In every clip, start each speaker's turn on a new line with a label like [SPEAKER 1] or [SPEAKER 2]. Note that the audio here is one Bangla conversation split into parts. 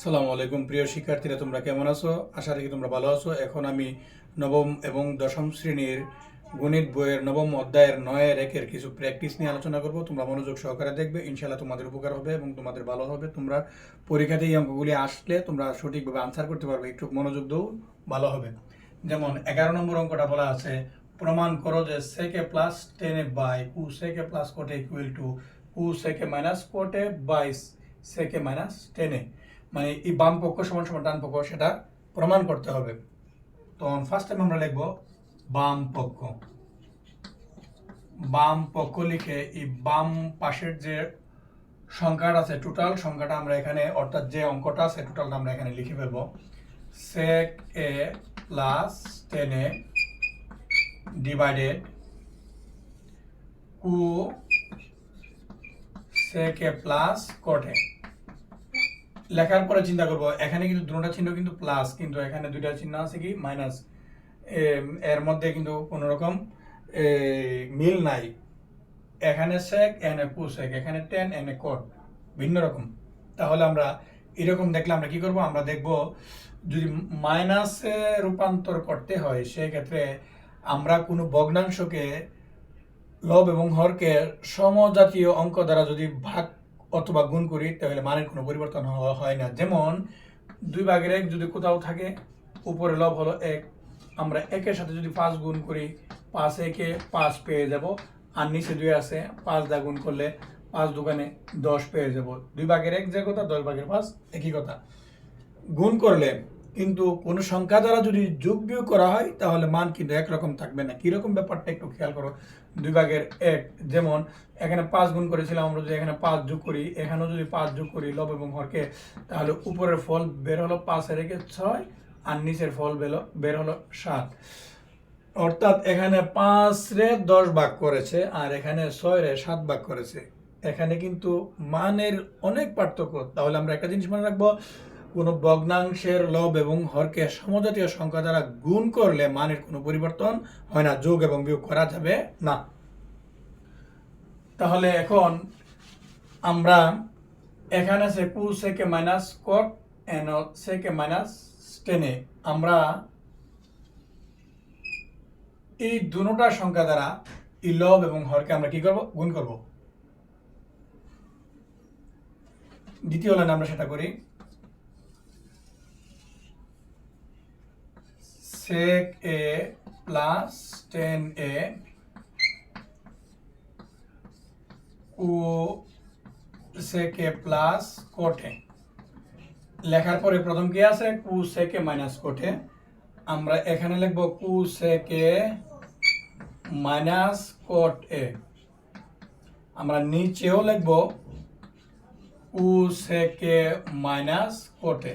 [SPEAKER 1] সালামু আলাইকুম, প্রিয় শিক্ষার্থীরা, তোমরা কেমন আছো? আশা রাখি তোমরা ভালো আছো। এখন আমি নবম এবং দশম শ্রেণির গণিত বইয়ের নবম অধ্যায়ের নয়ের একের কিছু প্র্যাকটিস নিয়ে আলোচনা করব। তোমরা মনোযোগ সহকারে দেখবে ইনশাল্লাহ তোমাদের উপকার হবে এবং তোমাদের ভালো হবে। তোমরা পরীক্ষাতে এই অঙ্কগুলি আসলে তোমরা সঠিকভাবে আনসার করতে পারবে। একটু মনোযোগ দাও, ভালো হবে। যেমন, এগারো নম্বর অঙ্কটা বলা আছে, প্রমাণ করো যে সেকে প্লাস টেনে by cosec plus cot A equal to cosec minus কোটে বাই সেকে মাইনাস টেনে মানে এই বাম পক্ষ সমান সমান ডান পক্ষ, সেটা প্রমাণ করতে হবে। তখন ফার্স্ট টাইম আমরা লিখব বাম পক্ষ। বাম পক্ষ লিখে এই বাম পাশের যে সংখ্যাটা আছে টোটাল সংখ্যাটা আমরা এখানে, অর্থাৎ যে অঙ্কটা আছে টোটালটা আমরা এখানে লিখে ফেলব। Sec A plus tan A divided cosec A plus কোটে লেখার পরে চিন্তা করব, এখানে কিন্তু দুটোটা চিহ্ন কিন্তু প্লাস কিন্তু এখানে দুইটা চিহ্ন আছে কি মাইনাস এর মধ্যে কিন্তু কোনো রকম মিল নাই। এখানে সেক এনে সেক এখানে টেন এনে কোট ভিন্ন রকম। তাহলে আমরা এরকম দেখলে আমরা কি করব? আমরা দেখব, যদি মাইনাসে রূপান্তর করতে হয়, সেক্ষেত্রে আমরা কোনো ভগ্নাংশকে, লব এবং হরকে সমজাতীয় অঙ্ক দ্বারা যদি ভাগ অথবা গুণ করি, তাহলে মানের কোনো পরিবর্তন হয় না। যেমন, দুই ভাগের এক যদি কোথাও থাকে, উপরে লব হলো এক। আমরা একের সাথে যদি পাঁচ গুণ করি, পাঁচ একে পাঁচ পেয়ে যাব। আর নিচে দুই আছে, পাঁচ দা গুণ করলে পাঁচ দোকানে দশ পেয়ে যাব। দুই ভাগের এক যে কথা, দশ ভাগের পাঁচ একই কথা। গুণ করলে কিন্তু কোন সংখ্যা দ্বারা যদি যোগ বিয়োগ করা হয়, তাহলে মান কিন্তু একরকম থাকবে না। কীরকম ব্যাপারটা একটু খেয়াল করো। দুই ভাগের এক, যেমন এখানে পাঁচ গুণ করেছিলাম, আমরা যদি এখানে পাঁচ যোগ করি, এখানেও যদি পাঁচ যোগ করি লব এবং হরকে, তাহলে উপরের ফল বের হলো পাঁচ রেখে ছয়, আর নিচের ফল বেরো বের হলো সাত। অর্থাৎ এখানে পাঁচ রে দশ ভাগ করেছে, আর এখানে ছয় রে সাত ভাগ করেছে। এখানে কিন্তু মানের অনেক পার্থক্য। তাহলে আমরা একটা জিনিস মনে রাখব কোনো ভগ্নাংশের লব এবং হরকে সমজাতীয় সংখ্যা দ্বারা গুণ করলে মানের কোনো পরিবর্তন হয় না, যোগ এবং বিয়োগ করা যাবে না। তাহলে এখন আমরা এখানে আছে cosec minus cot N sec minus tan আমরা এই দুটা সংখ্যা দ্বারা এই লব এবং হরকে আমরা কি করব? গুণ করব। দ্বিতীয় লাইনে আমরা সেটা করি। Sec a plus 10a O sec a plus cot a লেখার পরে প্রথম কি আছে? কু a মাইনাস cot আমরা এখানে লিখব কু a মাইনাস cot a আমরা নিচেও লিখব কু a মাইনাস a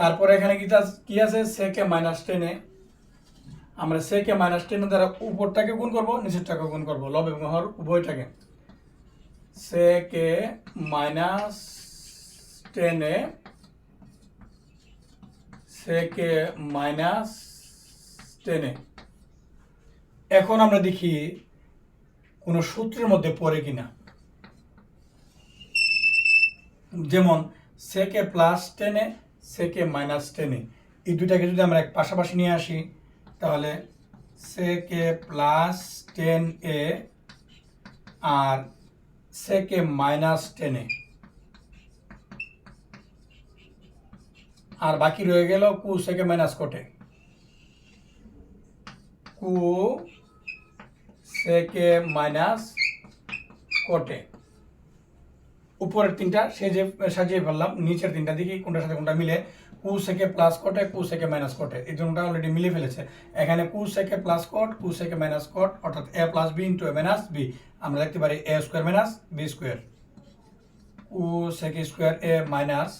[SPEAKER 1] তারপরে এখানে কি কি আছে? সেকে মাইনাস টেনে আমরা সেকে মাইনাস টেনে দ্বারা উপরটাকে গুণ করব, নিচেরটাকে গুণ করব। লব এবং হর উভয়টাকে। সেকে মাইনাস টেনে সেকে মাইনাস টেনে এখন আমরা দেখি কোন সূত্রের মধ্যে পড়ে কিনা। যেমন সেকে প্লাস টেনে সেকে মাইনাস টেনে এই দুইটাকে যদি আমরা এক পাশাপাশি নিয়ে আসি, তাহলে সেকে প্লাস টেন এ আর সেকে মাইনাস টেনে আর বাকি রয়ে গেল কু সেকে মাইনাস কোটে। কু সেকে মাইনাস কোটে। উপরের তিনটা সেজে, সাজিয়ে ফেললাম, নিচের তিনটা দেখি কোনটার সাথে কোনটা মিলে, কু সেকে প্লাস কোটে কু সেকে মাইনাস কোটে এই দুটোটা অলরেডি মিলে ফেলেছে। এখানে কু সেকে প্লাস কোট কু সেকে মাইনাস কোট অর্থাৎ A plus B into A minus B আমরা দেখতে পারি A square minus B square cosec square A minus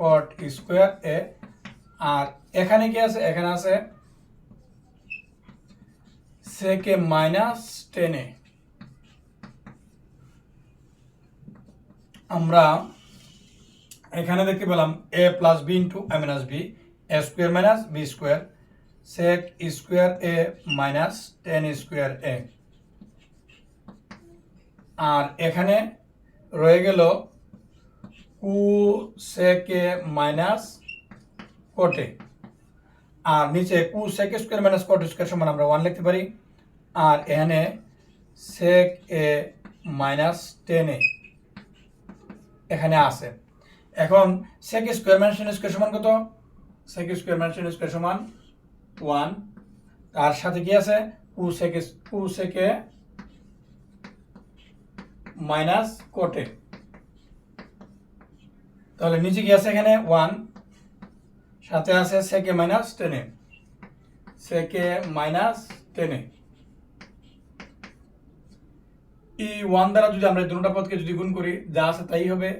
[SPEAKER 1] cot square A আর এখানে কি আছে? এখানে আছে সেকে মাইনাস টেন এ আমরা এখানে দেখতে পেলাম A plus B into A minus B A square minus B square sec square A minus tan square A আর এখানে রয়ে গেল কু সেকে মাইনাস কোটে আর নিচে cosec square minus cot square সমান আমরা ওয়ান লিখতে পারি। আর এখানে সেক এ মাইনাস টেন এ এখানে আছে। এখন sec square minus tan square সমান কত? Sec square minus tan square সমান ওয়ান তার সাথে কি আছে? কু সেক কু সেকে মাইনাস কোটে তাহলে নিচে কি আছে এখানে? ওয়ান সাথে আছে সেকে মাইনাস টেনে সেকে মাইনাস টেনে ই ওয়ান দ্বারা যদি আমরা দুটা পদকে যদি গুণ করি, যা আছে তাই হবে।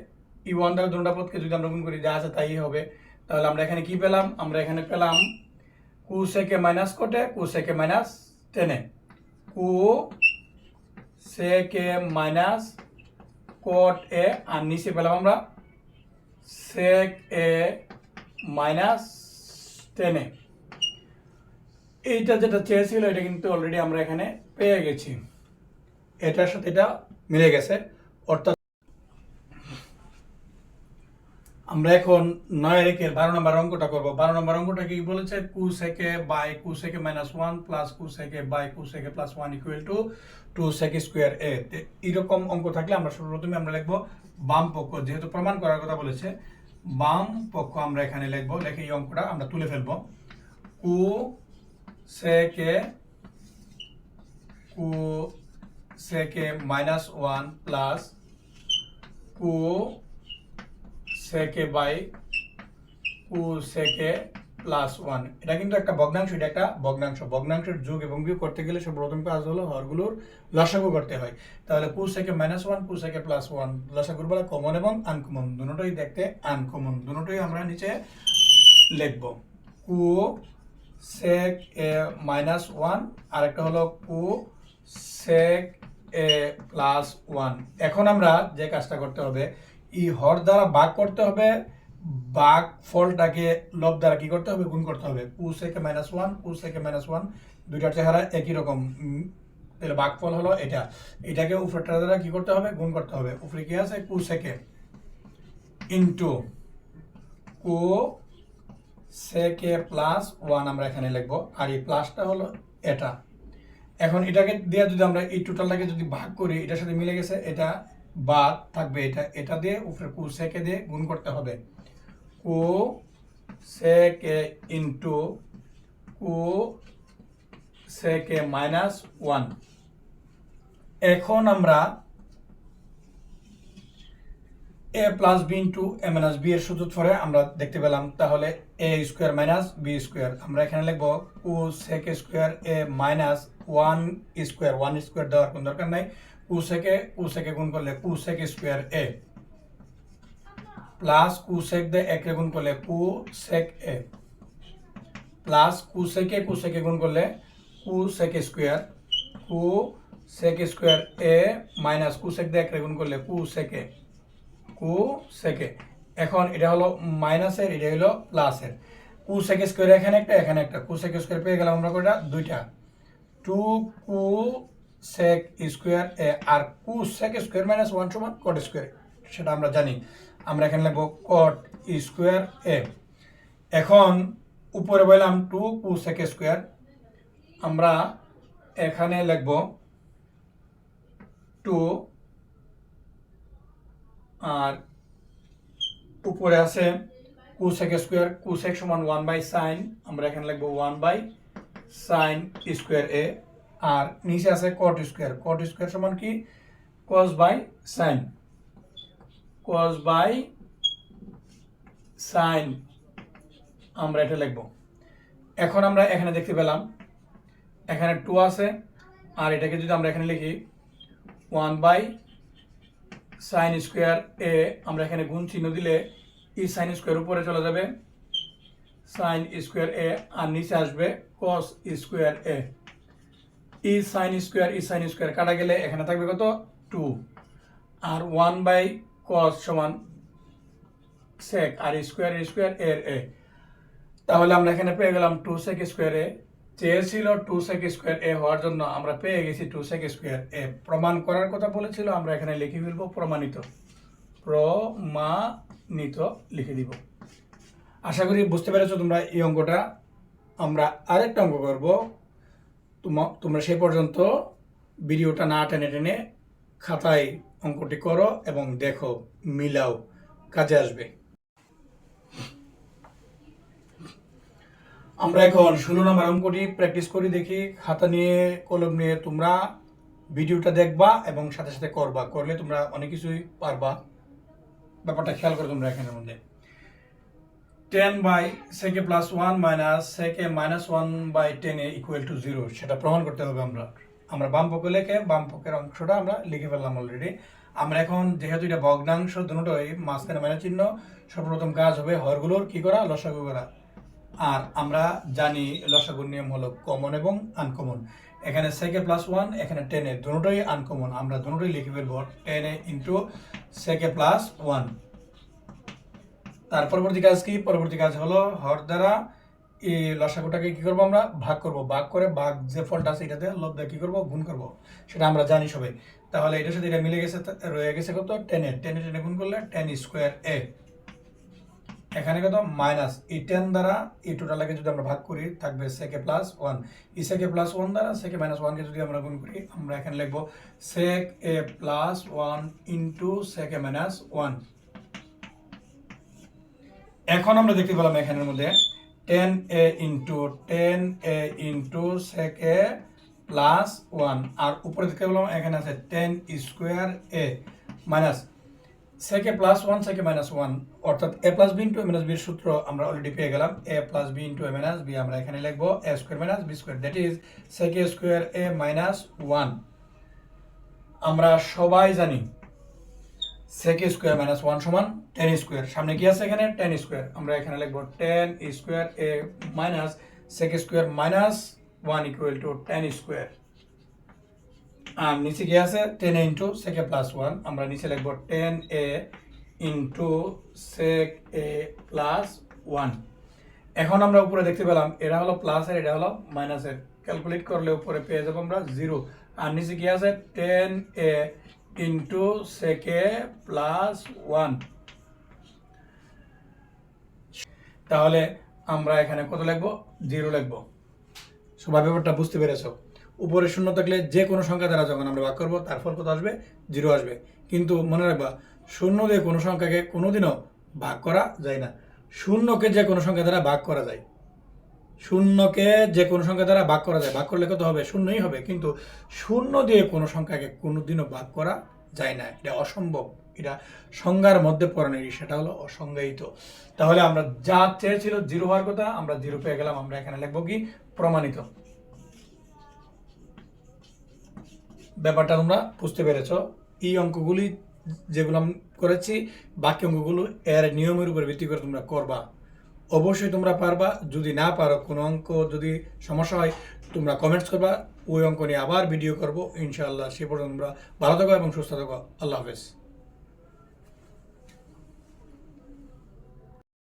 [SPEAKER 1] ই ওয়ান দ্বারা দুটা পদকে যদি আমরা গুণ করি, যা আছে তাই হবে। তাহলে আমরা এখানে কি পেলাম? আমরা এখানে পেলাম কু সেকে মাইনাস কোটে, কু সেকে মাইনাস টেনে। কু সেকে মাইনাস কোট এ আর নিচে পেলাম আমরা সেক এ মাইনাস টেনে। এইটা যেটা চেয়েছিল, এটা কিন্তু অলরেডি আমরা এখানে পেয়ে গেছি। এটার সাথে এটা মিলে গেছে। অর্থাৎ আমরা এখন নয় রেখের বারো নম্বর অঙ্কটা করব। বারো নম্বর অঙ্কটা কি বলেছে? কু সেকে by, cosec minus one plus কু sec by, cosec plus one equal to two sec square A এরকম অঙ্ক থাকলে আমরা সর্বপ্রথমে আমরা লিখব বাম পক্ষ। যেহেতু প্রমাণ করার কথা বলেছে, বাম পক্ষ আমরা এখানে লিখব। লিখে এই অঙ্কটা আমরা তুলে ফেলব। কু সেকে, কু সেকে মাইনাস ওয়ান প্লাস কু সেকে by cosec plus one এটা কিন্তু একটা ভগ্নাংশ, এটা একটা ভগ্নাংশ। ভগ্নাংশের যোগ এবং বিয়োগ করতে গেলে সব প্রথম কাজ হলো হরগুলোর লসাগু করতে হয়। তাহলে কু সেকে minus one cosec plus one লসাগুর বেলা কমন এবং আনকমন দুটোই দেখতে আনকমন দুটোই আমরা নিচে লিখব। কু সেক এ মাইনাস ওয়ান আর একটা হলো কু সেক এ প্লাস ওয়ান এখন আমরা যে কাজটা করতে হবে ই হর দ্বারা ভাগ করতে হবে, ভাগ ফলটাকে লব দ্বারা কি করতে হবে, গুণ করতে হবে। কু সেকে minus one cosec minus one দুইটার চেহারা একই রকম। তাহলে ভাগ ফল হলো এটা। এটাকে উপরেরটা দ্বারা কি করতে হবে, গুণ করতে হবে। উপরে কি আছে? কু। সেকে ইন্টু কু সেকে প্লাস ওয়ান আমরা এখানে লিখব। আর এই প্লাসটা হলো এটা। এখন এটাকে দিয়ে যদি আমরা এই টোটালটাকে যদি ভাগ করি, এটার সাথে মিলে গেছে, এটা বাদ থাকবে, এটা এটা দিয়ে উপরে কু সেকে দিয়ে গুণ করতে হবে। কু সেকে ইন্টু কু সেকে মাইনাস ওয়ান এখন আমরা A plus B into A minus B এর সূত্র ধরে আমরা দেখতে পেলাম, তাহলে A square minus B square আমরা এখানে লিখব cosec square A minus one square one square দেওয়ার কোনো দরকার নাই। কু সেকে কু সেকে গুণ করলে কু সেক স্কোয়ার এ প্লাস কু সেক দিয়ে একে গুণ করলে কু সেক এ প্লাস কু সেকে কু সেকে গুণ করলে কু সেক স্কোয়ার কু সেক স্কোয়ার এ মাইনাস কু সেক দিয়ে একে গুণ করলে কু সেকে কু সেকে। এখন এটা হলো মাইনাসের, এটা হলো প্লাসের। কু সেকে স্কোয়ার এখানে একটা এখানে একটা। কু সেকে স্কোয়ার পেয়ে গেলাম আমরা কোটা? দুইটা। টু কু সেক স্কোয়ার এ। আর কু সেক স্কোয়ার মাইনাস ওয়ান সমান কট স্কোয়ার। সেটা আমরা জানি। আমরা এখানে লিখব কট স্কোয়ার এ। এখন উপরে বললাম টু কু সেক স্কোয়ার। আমরা এখানে লিখব টু আর উপরে আছে কুসেক স্কোয়ার কুসেক সমান ওয়ান বাই সাইন আমরা এখানে লিখব one by sine square A আর নিচে আছে কট স্কোয়ার কট স্কোয়ার সমান কি? Cos by sine cos by sine আমরা এটা লিখব। এখন আমরা এখানে দেখতে পেলাম, এখানে টু আছে, আর এটাকে যদি আমরা এখানে লিখি one by sine square A আমরা এখানে গুণ চিহ্ন দিলে ই সাইন স্কোয়ার উপরে চলে যাবে। সাইন স্কোয়ার এ আর নিচে আসবে কস স্কোয়ার এ। ই সাইন স্কোয়ার ই সাইন স্কোয়ার কাটা গেলে এখানে থাকবে কত? টু আর ওয়ান বাই কস সমান সেক আর স্কোয়ার স্কোয়ার এর এ। তাহলে আমরা এখানে পেয়ে গেলাম টু সেক স্কোয়ার এ। চেয়েছিল টু সেক স্কোয়ার এ হওয়ার জন্য, আমরা পেয়ে গেছি টু সেক স্কোয়ার এ প্রমাণ করার কথা বলেছিল, আমরা এখানে লিখে ফেলব, প্রমাণিত। প্রমাণিত লিখে দিব। আশা করি বুঝতে পেরেছ তোমরা এই অঙ্কটা। আমরা আরেকটা অঙ্ক করব। তোম- তোমরা সেই পর্যন্ত ভিডিওটা না টেনে টেনে খাতায় অঙ্কটি করো এবং দেখো, মিলাও, কাজে আসবে। আমরা এখন ষোলো নম্বর অঙ্কটি প্র্যাকটিস করি, দেখি খাতা নিয়ে, কলম নিয়ে তোমরা ভিডিওটা দেখবা এবং সাথে সাথে করবা। করলে তোমরা অনেক কিছুই পারবা। ব্যাপারটা খেয়াল করো তোমরা এখানের মধ্যে। Tan by sec plus one minus sec minus one by tan equal to zero সেটা প্রমাণ করতে হবে আমরা। আমরা বাম পক্ষে লেখে, বাম পক্ষের অংশটা আমরা লিখে ফেললাম অলরেডি আমরা এখন যেহেতু এটা ভগ্নাংশ, দুটোই মাঝখানে মাইনাস চিহ্ন, সর্বপ্রথম কাজ হবে হরগুলোর কি করা? লসাগু করা। আর আমরা জানি লসাগুর নিয়ম হলো কমন এবং আনকমন এখানে সেকে প্লাস ওয়ান এখানে টেনে দুটোই আনকমন আমরা দুটোই লিখে ফেলব টেনে ইন্টু সেকে প্লাস ওয়ান তার পরবর্তী কাজ কি? পরবর্তী কাজ হলো হর দ্বারা এই লসাগুটাকে কি করব আমরা? ভাগ করব। ভাগ করে ভাগ যে ফলটা আছে এটাতে লব দিয়ে কি করব? গুণ করব। সেটা আমরা জানি সবাই তাহলে এটার সাথে এটা মিলে গেছে, রয়ে গেছে কত? টেনে টেনে টেনে গুণ করলে টেন স্কোয়ার এ এখানে কত মাইনাস এই টেন দ্বারা এই টোটালকে যদি আমরা ভাগ করি, থাকবে সেকে প্লাস ওয়ান এই সেকে প্লাস ওয়ান দ্বারা সেকে মাইনাস ওয়ানকে যদি আমরা গুণ করি, আমরা এখানে লিখব sec A plus one into sec minus one এখন আমরা দেখতে পেলাম এখানের মধ্যে tan A into tan A into sec A plus one আর উপরে দেখতে পেলাম এখানে আছে tan square A minus sec plus one sec minus one অর্থাৎ A plus B into A minus বির সূত্র আমরা অলরেডি পেয়ে গেলাম। A plus B into A minus B আমরা এখানে লিখব। A square minus B square that is sec square A minus one আমরা সবাই জানি সেকে স্কোয়ার মাইনাস ওয়ান সমান টেন স্কোয়ার সামনে কি আছে এখানে? টেন স্কোয়ার আমরা এখানে লিখব tan square A minus sec square minus one equal to tan square আর নিচে কি আছে tan A into sec plus one আমরা নিচে লিখব tan A into sec A plus one এখন আমরা উপরে দেখতে পেলাম, এটা হলো প্লাসের এটা হলো মাইনাসের ক্যালকুলেট করলে উপরে পেয়ে যাব আমরা জিরো আর নিচে কি আছে tan A into sec plus one তাহলে আমরা এখানে কত লিখব? জিরো লিখব। সবাই ব্যাপারটা বুঝতে পেরেছ? উপরে শূন্য থাকলে যে কোনো সংখ্যা দ্বারা যখন আমরা ভাগ করব, তার ফল কত আসবে? জিরো আসবে। কিন্তু মনে রাখবা, শূন্য দিয়ে কোনো সংখ্যাকে কোনোদিনও ভাগ করা যায় না। শূন্যকে যে কোনো সংখ্যা দ্বারা ভাগ করা যায়। শূন্যকে যে কোনো সংখ্যা দ্বারা ভাগ করা যায়। ভাগ করলে কত হবে? শূন্যই হবে। কিন্তু শূন্য দিয়ে কোনো সংখ্যাকে কোনোদিনও ভাগ করা যায় না। এটা অসম্ভব। এটা সংজ্ঞার মধ্যে পড়ে নেই সেটা হলো অসংজ্ঞায়িত। তাহলে আমরা যা চেয়েছিল জিরো হওয়ার কথা আমরা জিরো পেয়ে গেলাম। আমরা এখানে লিখব কি? প্রমাণিত। ব্যাপারটা তোমরা বুঝতে পেরেছ। এই অঙ্কগুলি যেগুলো আমি করেছি, বাকি অঙ্কগুলো এর নিয়মের উপর ভিত্তি করে তোমরা করবা। অবশ্যই তোমরা পারবা। যদি না পারো কোনো অঙ্ক, যদি সমস্যা হয়, তোমরা কমেন্টস করবা। ওই অঙ্ক নিয়ে আবার ভিডিও করব। ইনশাআল্লাহ সে পর্যন্ত তোমরা ভালো থাকো এবং সুস্থ থাকো। আল্লাহ হাফেজ।